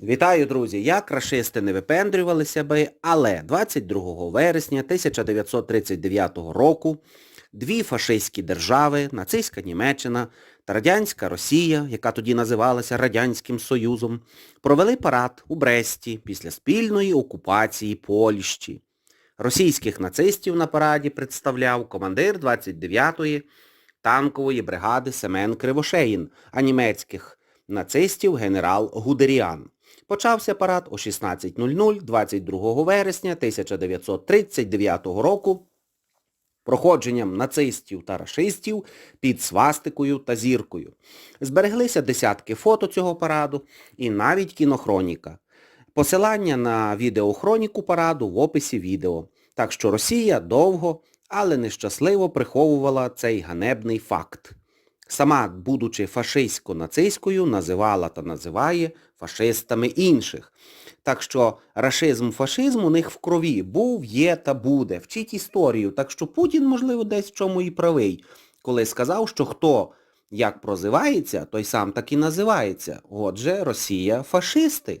Вітаю, друзі! Як рашисти не випендрювалися би, але 22 вересня 1939 року дві фашистські держави, нацистська Німеччина та радянська Росія, яка тоді називалася Радянським Союзом, провели парад у Бресті після спільної окупації Польщі. Російських нацистів на параді представляв командир 29-ї танкової бригади Семен Кривошеїн, а німецьких нацистів генерал Гудеріан. Почався парад о 16.00 22 вересня 1939 року проходженням нацистів та рашистів під свастикою та зіркою. Збереглися десятки фото цього параду і навіть кінохроніка. Посилання на відеохроніку параду в описі відео. Так що Росія довго, але нещасливо приховувала цей ганебний факт. Сама, будучи фашистсько-нацистською, називала та називає фашистами інших. Так що рашизм, фашизм у них в крові був, є та буде. Вчіть історію. Так що Путін, можливо, десь в чому і правий, коли сказав, що хто як прозивається, той сам так і називається. Отже, Росія фашисти.